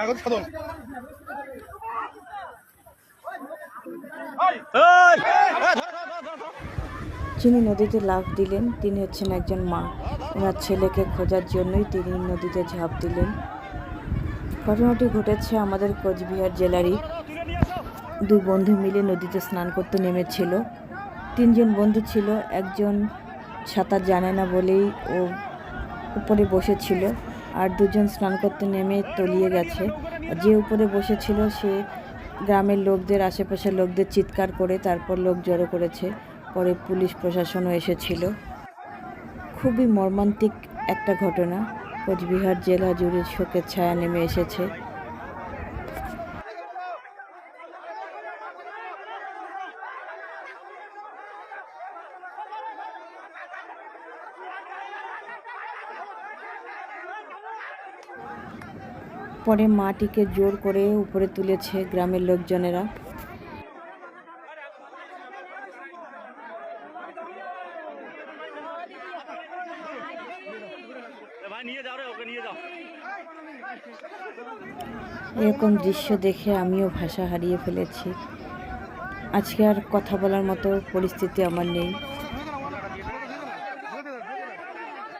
কাগজ যিনি নদীতে লাফ দিলেন তিনি হচ্ছেন একজন মা। ওনার ছেলেকে খোঁজার জন্যই তিনি নদীতে ঝাঁপ দিলেন। ঘটনাটি ঘটেছে আমাদের কোচবিহার জেলারই। দুই বন্ধু মিলে নদীতে স্নান করতে নেমেছিল। তিনজন বন্ধু ছিল একজন সাঁতার জানে না বলেই ও উপরে বসেছিল। আর দুজন স্নান করতে নেমে তলিয়ে গেছে। যে উপরে বসেছিল সে গ্রামের লোকদের, আশেপাশের লোকদের চিৎকার করে তারপর লোক জড়ো করেছে। পরে পুলিশ, প্রশাসনও এসেছিল। খুবই মর্মান্তিক একটা ঘটনা। কোচবিহার জেলা জুড়ে শোকের ছায়া নেমে এসেছে। পরে মাটিকে জোর করে উপরে তুলেছে গ্রামের লোকজনেরা। এরকম দৃশ্য দেখে আমিও ভাষা হারিয়ে ফেলেছি। আজকে আর কথা বলার মতো পরিস্থিতি আমার নেই।